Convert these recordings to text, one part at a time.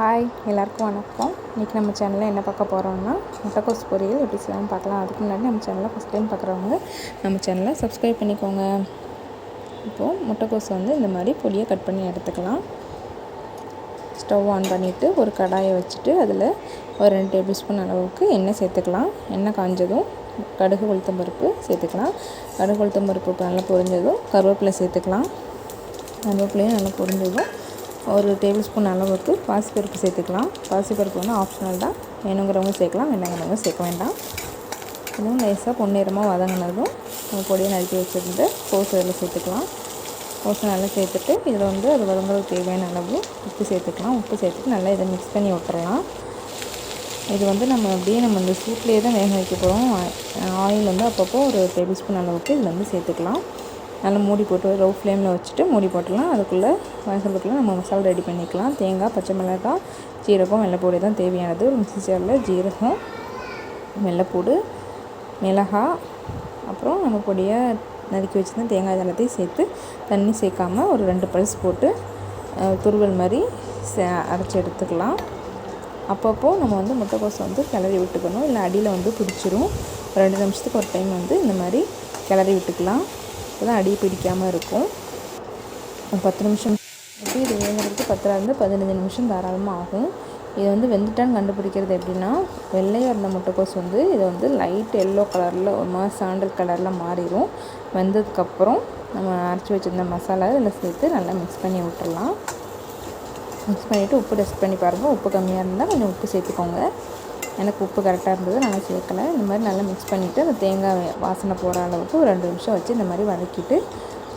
Hi எல்லாருக்கும் வணக்கம். இன்றைக்கி நம்ம சேனலில் என்ன பார்க்க போகிறோம்னா முட்டைக்கோஸ் பொரியல் எப்படி செய்யலாம்னு பார்க்கலாம். அதுக்கு முன்னாடி நம்ம சேனலில் ஃபஸ்ட் டைம் பார்க்குறவங்க நம்ம சேனலை சப்ஸ்கிரைப் பண்ணிக்கோங்க. இப்போது முட்டைக்கோஸ் வந்து இந்த மாதிரி பொடியை கட் பண்ணி எடுத்துக்கலாம். ஸ்டவ் ஆன் பண்ணிவிட்டு ஒரு கடாயை வச்சுட்டு அதில் ஒரு ரெண்டு டேபிள் ஸ்பூன் அளவுக்கு எண்ணெய் சேர்த்துக்கலாம். எண்ணெய் காஞ்சதும் கடுகு உளுத்தம் பருப்பு சேர்த்துக்கலாம். கடுகு உளுத்தம் பருப்பு நல்லா பொரிஞ்சதும் கருவேப்பிலை சேர்த்துக்கலாம். கருவேப்பிலையும் நல்லா பொரிஞ்சதும் ஒரு டேபிள் ஸ்பூன் அளவுக்கு பாசிப்பருப்பு சேர்த்துக்கலாம். பாசிப்பருப்பு வந்து ஆப்ஷனல் தான். வேணுங்கிறவங்க சேர்க்கலாம் வேண்டாங்கிறவங்க சேர்க்க வேண்டாம். இதுவும் லேசாக பொன்னிறமாக வதங்கினதும் நம்ம பொடியை நறுக்கி வச்சுருந்து கோஸ் இதில் சேர்த்துக்கலாம். கோஸ் நல்லா சேர்த்துட்டு இதில் வந்து அது வதங்குறதுக்கு தேவையான அளவு உப்பு சேர்த்துக்கலாம். உப்பு சேர்த்துட்டு நல்லா இதை மிக்ஸ் பண்ணி விட்டுறலாம். இது வந்து நம்ம அப்படியே நம்ம இந்த சூட்லேயே தான் வேக வைக்க போகிறோம் ஆயில் வந்து அப்பப்போ ஒரு டேபிள் ஸ்பூன் அளவுக்கு இதில் வந்து சேர்த்துக்கலாம். நல்லா மூடி போட்டு லோ ஃப்ளேமில் வச்சுட்டு மூடி போட்டுடலாம். அதுக்குள்ளே வயசுக்குள்ளே நம்ம மசாலா ரெடி பண்ணிக்கலாம். தேங்காய் பச்சை மிளகாய் ஜீரகம் வெள்ளைப்பூடி தான் தேவையானது. மிக்சி ஜாரில் ஜீரகம் வெள்ளைப்பூடு மிளகாய் அப்புறம் நம்ம பொடியை நறுக்கி வச்சுருந்த தேங்காய் ஜலத்தையும் சேர்த்து தண்ணி சேர்க்காம ஒரு ரெண்டு பல்ஸ் போட்டு துருவல் மாதிரி அரைச்சி எடுத்துக்கலாம். அப்பப்போ நம்ம வந்து முட்டைக்கோசை வந்து கிளறி விட்டுக்கணும். இல்லை அடியில் வந்து பிடிச்சிரும். ரெண்டு நிமிஷத்துக்கு ஒரு டைம் வந்து இந்த மாதிரி கிளறி விட்டுக்கலாம். அப்போ தான் அடி பிடிக்காமல் இருக்கும். பத்து நிமிஷம் எப்படி இது வேகிறதுக்கு பத்துலேருந்து பதினஞ்சு நிமிஷம் தாராளமாக ஆகும். இது வந்து வெந்துட்டான்னு கண்டுபிடிக்கிறது எப்படின்னா வெள்ளையாக இருந்த முட்டைக்கோஸ் வந்து இது வந்து லைட் எல்லோ கலரில் ஒரு மாதிரி சாண்டல் கலரில் மாறிடும் வெந்ததுக்கப்புறம் நம்ம அரைச்சி வச்சுருந்த மசாலா இதில் சேர்த்து நல்லா மிக்ஸ் பண்ணி விட்டுடலாம். மிக்ஸ் பண்ணிவிட்டு உப்பு டெஸ்ட் பண்ணி பாருங்கள் உப்பு கம்மியாக இருந்தால் கொஞ்சம் உப்பு சேர்த்துக்கோங்க. எனக்கு உப்பு கரெக்டாக இருந்தது நான் சேர்க்கலை. இந்த மாதிரி நல்லா மிக்ஸ் பண்ணிவிட்டு அந்த தேங்காய் வாசனை போகிற அளவுக்கு ஒரு ரெண்டு நிமிஷம் வச்சு இந்த மாதிரி வதக்கிட்டு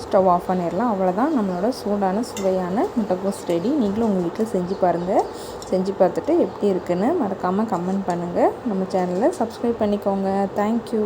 ஸ்டவ் ஆஃப் பண்ணிடலாம். அவ்வளோதான் நம்மளோட சூடான சுவையான முட்டைக்கோஸ் ரெடி நீங்களும் உங்கள் வீட்டில் செஞ்சு பாருங்கள் செஞ்சு பார்த்துட்டு எப்படி இருக்குன்னு மறக்காமல் கமெண்ட் பண்ணுங்கள் நம்ம சேனலை சப்ஸ்கிரைப் பண்ணிக்கோங்க. தேங்க்யூ